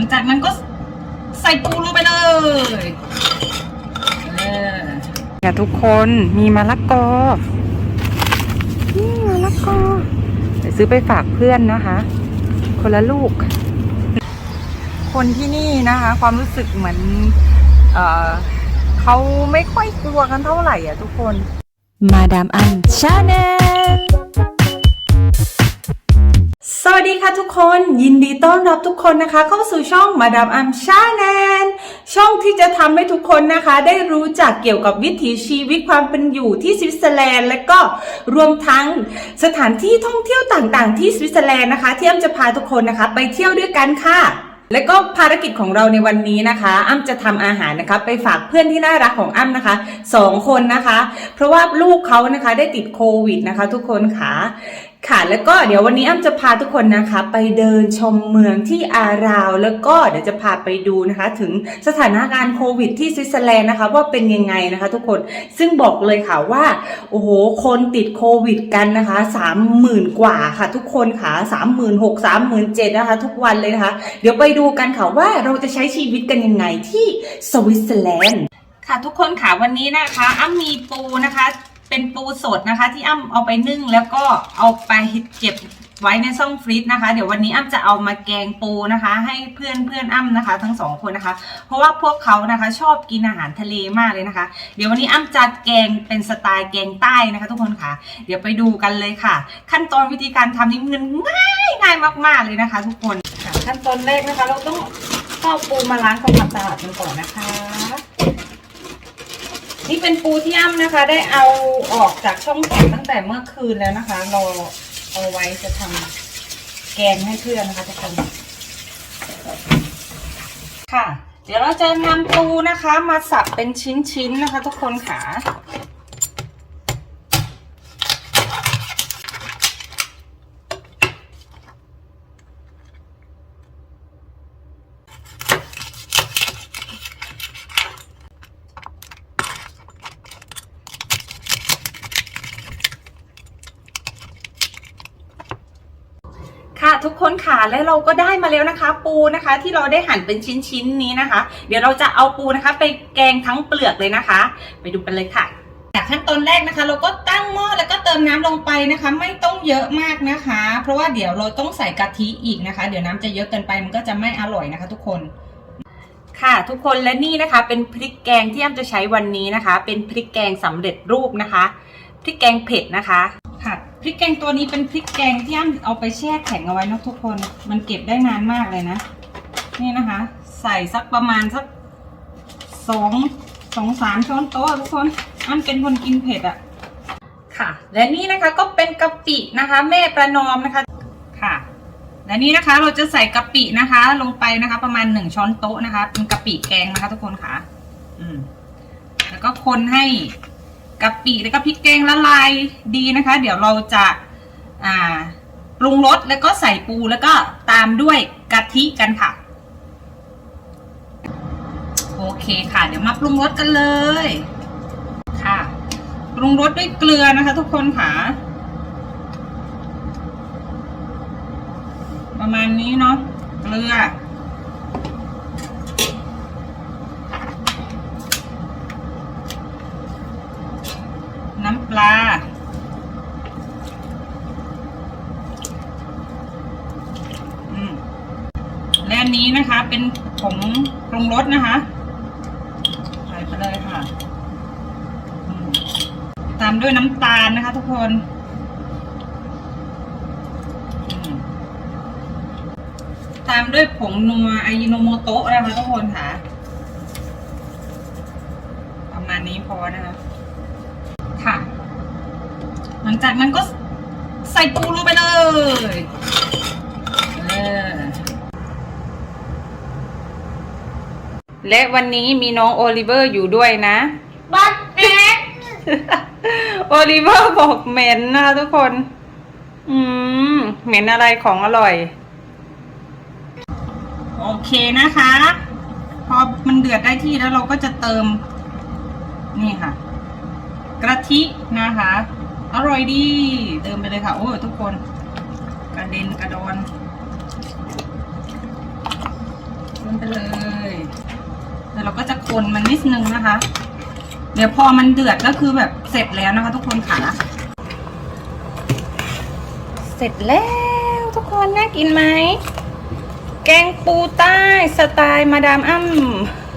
ลังจากนั้นก็ใส่ปูลงไปเลยเออค่ะทุกคนมีมะละกอนี่มะละกอเดี๋ยวซื้อไปฝากเพื่อนนะคะ คนละลูก คนที่นี่นะคะ ความรู้สึกเหมือน เออเขาไม่ค่อยกลัวกันเท่าไหร่อะทุกคน มาดามอันชาแนล สวัสดีค่ะทุกคนยินดีต้อนรับทุกคนนะคะ เข้าสู่ช่องมาดามอัมชาแนลช่องที่จะทำให้ทุกคนนะคะ ได้รู้จักเกี่ยวกับวิถีชีวิตความเป็นอยู่ที่สวิตเซอร์แลนด์ และก็รวมทั้งสถานที่ท่องเที่ยวต่างๆ ที่สวิตเซอร์แลนด์นะคะที่อ้ำจะพาทุกคนนะคะ ไปเที่ยวด้วยกันค่ะและก็ภารกิจของเราในวันนี้นะคะ อ้ำจะทำอาหารนะคะ ไปฝากเพื่อนที่น่ารักของอ้ำนะคะสองคนนะคะ เพราะว่าลูกเขานะคะได้ติดโควิดนะคะ ทุกคนค่ะ ค่ะแล้วก็เดี๋ยววันนี้อ้ำจะพาทุกคนนะคะ ไปเดินชมเมืองที่อาราว แล้วก็เดี๋ยวจะพาไปดูนะคะ ถึงสถานการณ์โควิดที่สวิตเซอร์แลนด์นะคะ ว่าเป็นยังไงนะคะ ทุกคนซึ่งบอกเลยค่ะว่าโอ้โหคนติดโควิดกันนะคะสามหมื่นกว่าค่ะ ทุกคนค่ะสามหมื่นหกสามหมื่นเจ็ดนะคะ ทุกวันเลยนะคะ เดี๋ยวไปดูกันค่ะว่าเราจะใช้ชีวิตกันยังไงที่สวิตเซอร์แลนด์ค่ะทุกคนค่ะวันนี้นะคะอ้ำมีปูนะคะ เป็นปูสดนะคะ ที่อ้ำเอาไปนึ่งแล้วก็เอาไปเก็บไว้ในช่องฟรีซนะคะ เดี๋ยววันนี้อ้ำจะเอามาแกงปูนะคะ ให้เพื่อนเพื่อนอ้ำนะคะ ทั้งสองคนนะคะ เพราะว่าพวกเขานะคะชอบกินอาหารทะเลมากเลยนะคะ เดี๋ยววันนี้อ้ำจะแกงเป็นสไตล์แกงใต้นะคะ ทุกคนค่ะ เดี๋ยวไปดูกันเลยค่ะ ขั้นตอนวิธีการทำนี่มันง่ายง่ายมากๆเลยนะคะ ทุกคนขั้นตอนแรกนะคะ เราต้องเอาปูมาล้างทำความสะอาดกันก่อนนะคะ นี่เป็นปูที่อ้ำนะคะ ได้เอาออกจากช่องแข็งตั้งแต่เมื่อคืนแล้วนะคะรอเอาไว้จะทำแกงให้เพื่อนนะคะทุกคนค่ะ เดี๋ยวเราจะนำปูนะคะ มาสับเป็นชิ้นๆนะคะ ทุกคนค่ะทุก ค่ะและเราก็ได้มาแล้วนะคะ ปูนะคะที่เราได้หั่นเป็นชิ้นๆนี้นะคะ เดี๋ยวเราจะเอาปูนะคะ ไปแกงทั้งเปลือกเลยนะคะ ไปดูกันเลยค่ะจากขั้นตอนแรกนะคะ เราก็ตั้งหม้อแล้วก็เติมน้ำลงไปนะคะ ไม่ต้องเยอะมากนะคะ เพราะว่าเดี๋ยวเราต้องใส่กะทิอีกนะคะ เดี๋ยวน้ำจะเยอะเกินไปมันก็จะไม่อร่อยนะคะ ทุกคนค่ะทุกคนและนี่นะคะเป็นพริกแกงที่อ้ำจะใช้วันนี้นะคะ เป็นพริกแกงสำเร็จรูปนะคะพริกแกงเผ็ดนะคะ พริกแกงตัวนี้เป็นพริกแกงที่อ้ำเอาไปแช่แข็งเอาไว้นะทุกคน มันเก็บได้นานมากเลยนะ นี่นะคะ ใส่สักประมาณสักสองสองสามช้อนโต๊ะทุกคนอ้ำเป็นคนกินเผ็ดอะค่ะ และนี่นะคะก็เป็นกะปินะคะ แม่ประนอมนะคะค่ะ และนี่นะคะเราจะใส่กะปินะคะ ลงไปนะคะ ประมาณหนึ่งช้อนโต๊ะนะคะเป็นกะปิแกงนะคะ ทุกคนค่ะ อืมแล้วก็คนให้ กะปิแล้วก็พริกแกงละลายดีนะคะ เดี๋ยวเราจะาปรุงรสแล้วก็ใส่ปูแล้วก็ตามด้วยกะทิกันค่ะ โอเคค่ะ เดี๋ยวมาปรุงรสกันเลยค่ะ ปรุงรสด้วยเกลือนะคะ ทุกคนค่ะ ประมาณนี้เนาะเกลือ น้ำป ลา และนนี้นะคะเป็นผงปรุงรสนะคะ ใส่ไปเลยค่ะ ตามด้วยน้ำตาลนะคะทุกคนตามด้วยผงนัวอายิโนโมโตะนะคะทุกคนค่ะ ประมาณนี้พอนะคะ ลังจากนั้นก็ใส่ปูลงไปเลยเออและวันนี้มีน้องโอลิเวอร์อยู่ด้วยนะ บัตแม็กโอลิเวอร์บอกเหม็นนะคะทุกคน อืม เหม็นอะไรของอร่อย โอเคนะคะ พอมันเดือดได้ที่แล้วเราก็จะเติม นี่ค่ะกระทินะคะ อร่อยดี เติมไปเลยค่ะ โอ้ยทุกคนกระเด็นกระดอนคนไปเลยเดี๋ยวเราก็จะคนมันนิดนึงนะคะ เดี๋ยวพอมันเดือดก็คือแบบเสร็จแล้วนะคะ ทุกคนค่ะเสร็จแล้วทุกคนน่ากินไหม แกงปูใต้สไตล์มาดามอ้ำ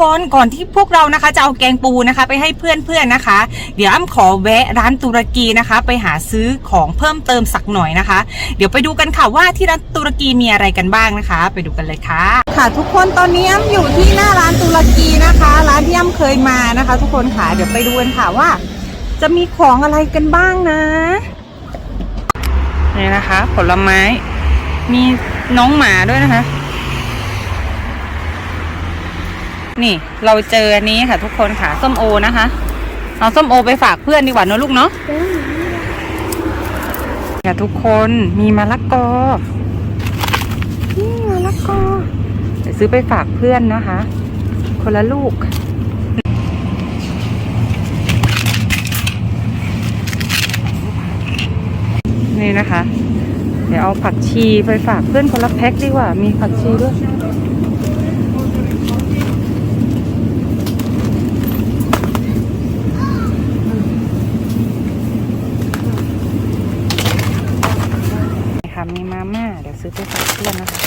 คนก่อนที่พวกเรานะคะ จะเอาแกงปูนะคะ ไปให้เพื่อนๆนะคะ เดี๋ยวอ้ำขอแวะร้านตุรกีนะคะ ไปหาซื้อของเพิ่มเติมสักหน่อยนะคะ เดี๋ยวไปดูกันค่ะว่าที่ร้านตุรกีมีอะไรกันบ้างนะคะ ไปดูกันเลยค่ะ ค่ะ ทุกคนตอนนี้อ้ำอยู่ที่หน้าร้านตุรกีนะคะ ร้านที่อ้ำเคยมานะคะ ทุกคนค่ะเดี๋ยวไปดูกันค่ะว่า จะมีของอะไรกันบ้างนะนี่นะคะ ผลไม้มีน้องหมาด้วยนะคะ นี่เราเจออันนี้ค่ะ ทุกคนค่ะส้มโอนะคะเอาส้มโอไปฝากเพื่อนดีกว่าเนอะลูกเนาะค่ะทุกคนมีมะละกอนี่มะละกอเดี๋ยวซื้อไปฝากเพื่อนนะคะ คนละลูกนี่นะคะ เดี๋ยวเอาผักชีไปฝากเพื่อนคนละแพ็คดีกว่า มีผักชีด้วย ค่ะมีมาม่า เดี๋ยวซื้อไปฝากเพื่อนนะคะ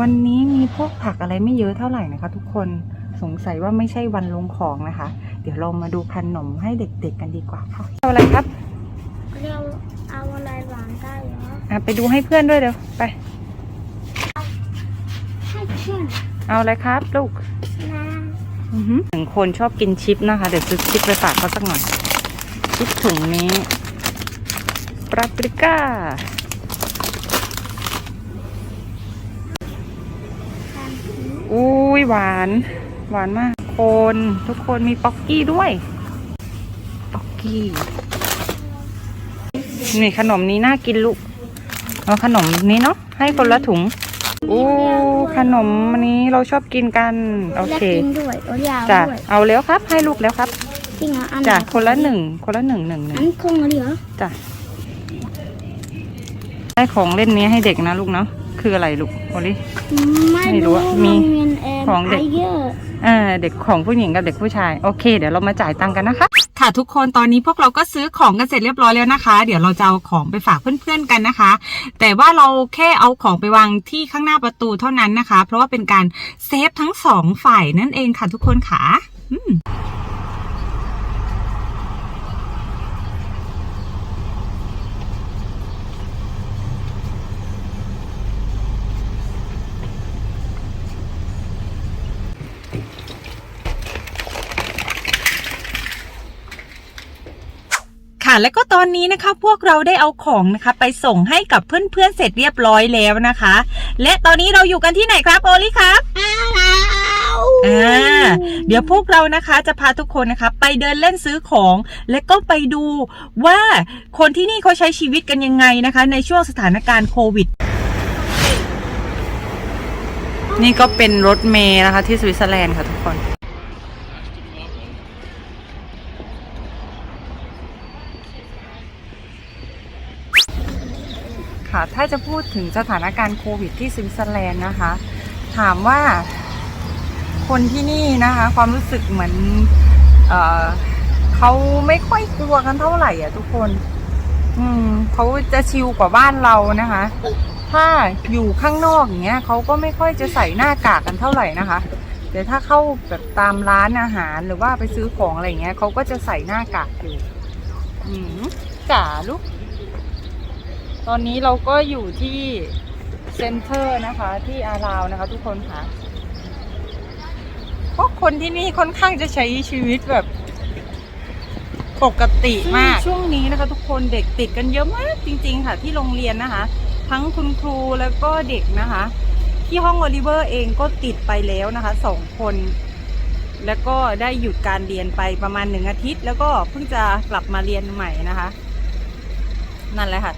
วันนี้มีพวกผักอะไรไม่เยอะเท่าไหร่นะคะ ทุกคนสงสัยว่าไม่ใช่วันลงของนะคะ เดี๋ยวเรามาดูขนมให้เด็กๆกันดีกว่าค่ะเอาอะไรครับเราเอาอะไรหวานได้เหรออะไปดูให้เพื่อนด้วยเดี๋ยวไปให้เพื่อนเอาอะไรครับลูกนะอือหือหนึ่งคนชอบกินชิปนะคะ เดี๋ยวซื้อชิปไปฝากเขาสักหน่อยชิปถุงนี้ปาปริก้า อุ้ยหวาน หวานมาก คนทุกคนมีป๊อกกี้ด้วย ป๊อกกี้ นี่ขนมนี้น่ากินลูกเอาขนมนี้เนาะให้คนละถุงอู้ขนมอันนี้เราชอบกินกัน โอเคและกินด้วยโอ้ยาวจ้ะด้วยเอาแล้วครับ ให้ลูกแล้วครับจริงเหรออันจ้ะไหคนละหนึ่งคนละหนึ่งหนึ่งหนึ่อังนคงเหรอจ้ะได้ของเล่นนี้ให้เด็กนะลูกเนาะ คืออะไรลูกโอลิไม่ไม่รู้รู้อะมีโรงเรียนเอ็มของเด็กไอเยอร์เออเด็กของผู้หญิงกับเด็กผู้ชายโอเค เดี๋ยวเรามาจ่ายตังค์กันนะคะ ค่ะทุกคนตอนนี้พวกเราก็ซื้อของกันเสร็จเรียบร้อยแล้วนะคะ เดี๋ยวเราจะเอาของไปฝากเพื่อนๆกันนะคะ แต่ว่าเราแค่เอาของไปวางที่ข้างหน้าประตูเท่านั้นนะคะ เพราะว่าเป็นการเซฟทั้งสองฝ่ายนั่นเองค่ะทุกคนค่ะ อืมค่ะแล้วก็ตอนนี้นะคะพวกเราได้เอาของนะคะไปส่งให้กับเพื่อนๆเสร็จเรียบร้อยแล้วนะคะ และตอนนี้เราอยู่กันที่ไหนครับโอลิครับอ่าเดี๋ยวพวกเรานะคะจะพาทุกคนนะคะ ไปเดินเล่นซื้อของ และก็ไปดูว่าคนที่นี่เขาใช้ชีวิตกันยังไงนะคะ ในช่วงสถานการณ์โควิดนี่ก็เป็นรถเมล์นะคะที่สวิตเซอร์แลนด์ค่ะทุกคน ถ้าจะพูดถึงสถานการณ์โควิดที่สวิตเซอร์แลนด์นะคะ ถามว่าคนที่นี่นะคะ ความรู้สึกเหมือนเออเขาไม่ค่อยกลัวกันเท่าไหร่อะทุกคน อืมเขาจะชิลกว่าบ้านเรานะคะ ถ้าอยู่ข้างนอกอย่างเงี้ยเขาก็ไม่ค่อยจะใส่หน้ากากกันเท่าไหร่นะคะแต่ถ้าเข้าแบบตามร้านอาหารหรือว่าไปซื้อของอะไรเงี้ยเขาก็จะใส่หน้ากากอยู่อืมจ๋าลูก ตอนนี้เราก็อยู่ที่เซ็นเตอร์นะคะที่อาราวนะคะทุกคนค่ะเพราะคนที่นี่ค่อนข้างจะใช้ชีวิตแบบปกติมาก ช่วงนี้นะคะ ทุกคนเด็กติดกันเยอะมากจริง ๆ ค่ะ ที่โรงเรียนนะคะ ทั้งคุณครูแล้วก็เด็กนะคะ ที่ห้องโอลิเวอร์เองก็ติดไปแล้วนะคะสองคน แล้วก็ได้หยุดการเรียนไปประมาณหนึ่งอาทิตย์ แล้วก็เพิ่งจะกลับมาเรียนใหม่นะคะ นั่นแหละค่ะ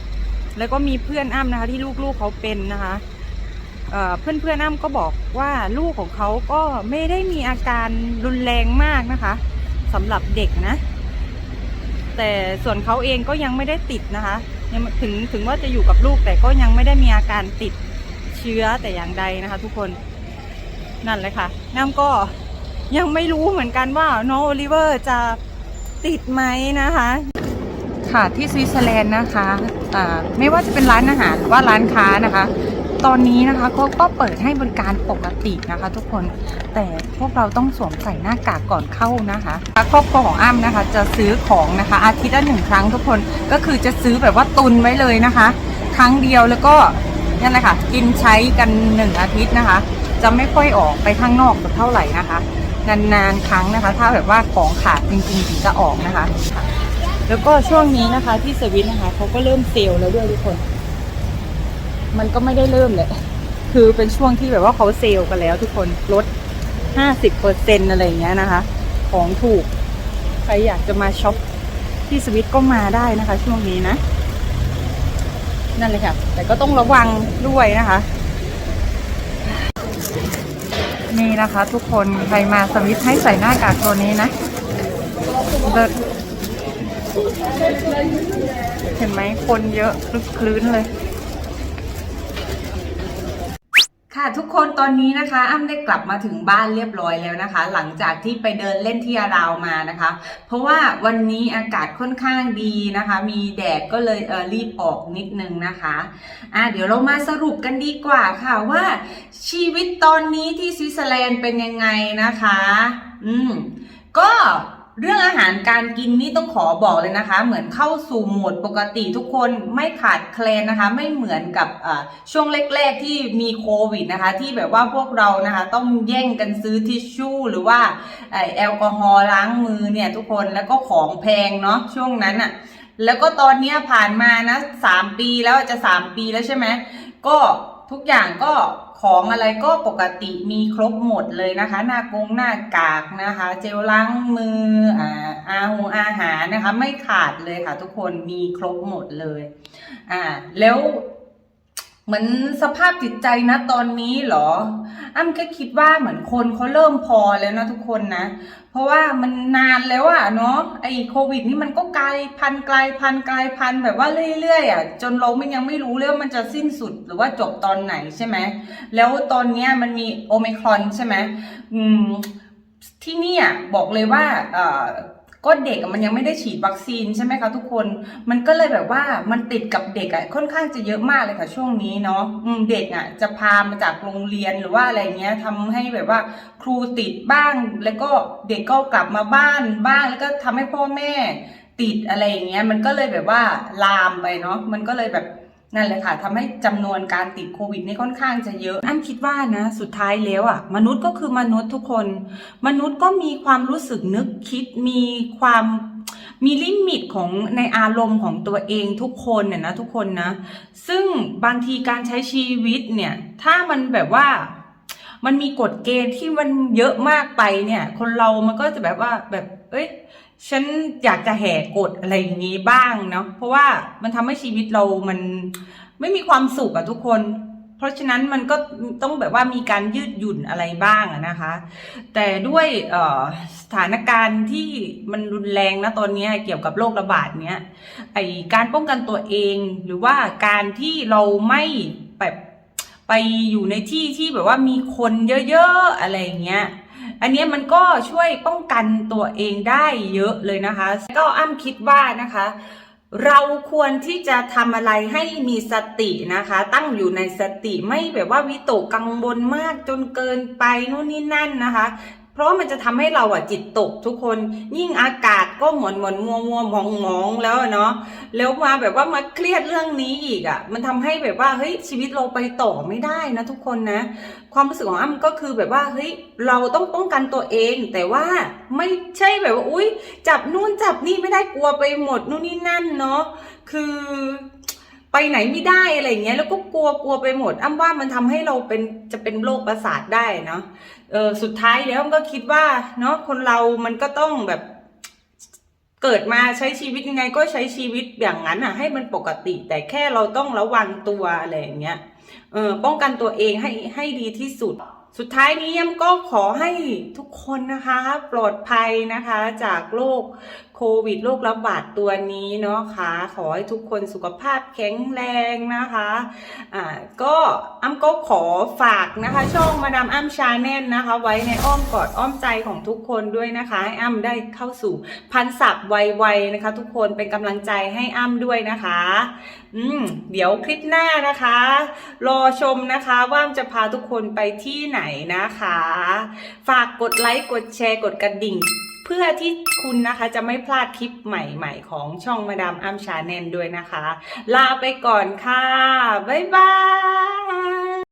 แล้วก็มีเพื่อนอ้ำนะคะ ที่ลูกๆเขาเป็นนะคะเเพื่อนเพื่อนอ้ำก็บอกว่าลูกของเขาก็ไม่ได้มีอาการรุนแรงมากนะคะสำหรับเด็กนะ แต่ส่วนเขาเองก็ยังไม่ได้ติดนะคะยังถึงถึงว่าจะอยู่กับลูกแต่ก็ยังไม่ได้มีอาการติดเชื้อแต่อย่างใดนะคะ ทุกคนนั่นเลยค่ะน้ำก็ยังไม่รู้เหมือนกันว่าน้องโอลิเวอร์จะติดไหมนะคะ ค่ะที่สวิตเซอร์แลนด์นะคะไม่ว่าจะเป็นร้านอาหารหรือว่าร้านค้านะคะ ตอนนี้นะคะก็ก็เปิดให้บริการปกตินะคะ ทุกคนแต่พวกเราต้องสวมใส่หน้ากากก่อนเข้านะคะครอบครัวของอ้ำนะคะ จะซื้อของนะคะ อาทิตย์ละหนึ่งครั้งทุกคนก็คือจะซื้อแบบว่าตุนไว้เลยนะคะ ครั้งเดียวแล้วก็นั่นแหละค่ะกินใช้กันหนึ่งอาทิตย์นะคะ จะไม่ค่อยออกไปข้างนอกสักเท่าไหร่นะคะ นานๆครั้งนะคะ ถ้าแบบว่าของขาดจริงๆถึงจะออกนะคะ แล้วก็ช่วงนี้นะคะที่สวิตนะคะเขาก็เริ่มเซลล์แล้วด้วยทุกคน มันก็ไม่ได้เริ่มเลยคือเป็นช่วงที่แบบว่าเขาเซลล์กันแล้วทุกคนลด 50เปอร์เซ็นอะไรอย่างเงี้ยนะคะ ของถูก ใครอยากจะมาช็อปที่สวิตก็มาได้นะคะ ช่วงนี้นะ นั่นเลยค่ะ แต่ก็ต้องระวังด้วยนะคะนี่นะคะ ทุกคนใครมาสวิตให้ใส่หน้ากากตัวนี้นะเลิศ เห็นไหมคนเยอะคลึกคลื้นเลย ค่ะทุกคนตอนนี้นะคะ อ้ำได้กลับมาถึงบ้านเรียบร้อยแล้วนะคะ หลังจากที่ไปเดินเล่นที่อาราวมานะคะ เพราะว่าวันนี้อากาศค่อนข้างดีนะคะ มีแดดก็เลยเออรีบออกนิดนึงนะคะอะเดี๋ยวเรามาสรุปกันดีกว่าค่ะว่าชีวิตตอนนี้ที่สวิตเซอร์แลนด์เป็นยังไงนะคะ อืมก็ เรื่องอาหารการกินนี่ต้องขอบอกเลยนะคะ เหมือนเข้าสู่โหมดปกติทุกคนไม่ขาดแคลนนะคะ ไม่เหมือนกับช่วงแรก ๆที่มีโควิดนะคะ ที่แบบว่าพวกเรานะคะ ต้องแย่งกันซื้อทิชชู่ หรือว่าแอลกอฮอล์ล้างมือเนี่ยทุกคนแล้วก็ของแพงเนาะช่วงนั้นอะแล้วก็ตอนนี้ผ่านมานะสามปีแล้วจะสามปีแล้วใช่ไหมก็ทุกอย่างก็ ของอะไรก็ปกติมีครบหมดเลยนะคะ หน้ากงหน้ากากนะคะ เจลล้างมืออ่าอาหงอาหารนะคะ ไม่ขาดเลยค่ะทุกคนมีครบหมดเลยอ่าแล้ว เหมือนสภาพจิตใจนะตอนนี้เหรอ อ้ำก็คิดว่าเหมือนคนเขาเริ่มพอแล้วนะทุกคนนะ เพราะว่ามันนานแล้วอะเนาะไอ้โควิดนี่มันก็กลายพันกลายพันกลายพันแบบว่าเรื่อยๆอะจนเราไม่ยังไม่รู้เลยว่ามันจะสิ้นสุดหรือว่าจบตอนไหนใช่ไหมแล้วตอนเนี้ยมันมีโอมิครอนใช่ไหมอืมที่นี่ยบอกเลยว่าเอ่อ ก็เด็กมันยังไม่ได้ฉีดวัคซีนใช่ไหมคะทุกคน มันก็เลยแบบว่ามันติดกับเด็กอะค่อนข้างจะเยอะมากเลยค่ะช่วงนี้เนาะเด็กอะจะพามาจากโรงเรียนหรือว่าอะไรเงี้ยทำให้แบบว่าครูติดบ้าง แล้วก็เด็กก็กลับมาบ้านบ้างแล้วก็ทำให้พ่อแม่ติดอะไรอย่างเงี้ยมันก็เลยแบบว่าลามไปเนาะมันก็เลยแบบ นั่นแหละค่ะทำให้จำนวนการติดโควิดนี่ค่อนข้างจะเยอะอ้ำคิดว่านะ สุดท้ายแล้วอะ มนุษย์ก็คือมนุษย์ทุกคน มนุษย์ก็มีความรู้สึกนึกคิดมีความมีลิมิตของในอารมณ์ของตัวเองทุกคนเนี่ยนะทุกคนนะ ซึ่งบางทีการใช้ชีวิตเนี่ย ถ้ามันแบบว่ามันมีกฎเกณฑ์ที่มันเยอะมากไปเนี่ย คนเรามันก็จะแบบว่าแบบ เอ้ย ฉันอยากจะแหกกฎอะไรอย่างนี้บ้างเนาะเพราะว่ามันทำให้ชีวิตเรามันไม่มีความสุขอะทุกคน เพราะฉะนั้นมันก็ต้องแบบว่ามีการยืดหยุ่นอะไรบ้างอะนะคะ แต่ด้วยสถานการณ์ที่มันรุนแรงนะตอนนี้เกี่ยวกับโรคระบาดเนี้ยไอการป้องกันตัวเองหรือว่าการที่เราไม่แบบไปอยู่ในที่ที่แบบว่ามีคนเยอะๆอะไรอย่างเงี้ย อันนี้มันก็ช่วยป้องกันตัวเองได้เยอะเลยนะคะ ก็อ้ำคิดว่านะคะ เราควรที่จะทำอะไรให้มีสตินะคะ ตั้งอยู่ในสติไม่แบบว่าวิตกกังวลมากจนเกินไปนู่นนี่นั่นนะคะ เพราะมันจะทำให้เราอะจิตตกทุกคน ยิ่งอากาศก็หมอนหมอนมัวมัวมองมองแล้วเนาะแล้วมาแบบว่ามาเครียดเรื่องนี้อีกอะ่ะ มันทำให้แบบว่าเฮ้ยชีวิตเราไปต่อไม่ได้นะทุกคนนะ ความรู้สึกของอ้ำก็คือแบบว่าเฮ้ยเราต้องป้องกันตัวเอง แต่ว่าไม่ใช่แบบว่า อุ้ยจับนู่นจับนี่ไม่ได้กลัวไปหมดนู่นนี่นั่นเนาะคือ ไปไหนไม่ได้อะไรเงี้ยแล้วก็กลัวกลัวไปหมดอ้ำว่ามันทำให้เราเป็นจะเป็นโรคประสาทได้เนาะเออสุดท้ายแล้วก็คิดว่าเนาะคนเรามันก็ต้องแบบเกิดมาใช้ชีวิตยังไงก็ใช้ชีวิตอย่างนั้นอะ ให้มันปกติ แต่แค่เราต้องระวังตัวอะไรอย่างเงี้ยเออป้องกันตัวเองให้ให้ดีที่สุด สุดท้ายนี้ยมก็ขอให้ทุกคนนะคะ ปลอดภัยนะคะจากโรคโควิดโรคระบาดตัวนี้เนาะค่ะขอให้ทุกคนสุขภาพแข็งแรงนะคะอ่าก็อ้ำก็ขอฝากนะคะ ช่องมาดามอ้ำชาแนลนะคะ ไว้ในอ้อมกอดอ้อมใจของทุกคนด้วยนะคะให้อ้ำได้เข้าสู่พันศัพท์ไวๆนะคะ ทุกคนเป็นกำลังใจให้อ้ำด้วยนะคะ อืมเดี๋ยวคลิปหน้านะคะ รอชมนะคะว่าจะพาทุกคนไปที่ไหนนะคะ ฝากกดไลค์กดแชร์กดกระดิ่ง เพื่อที่คุณนะคะจะไม่พลาดคลิปใหม่ๆ ของช่องมาดามอ้ำชาแนลด้วยนะคะ ลาไปก่อนค่ะ บ๊ายบาย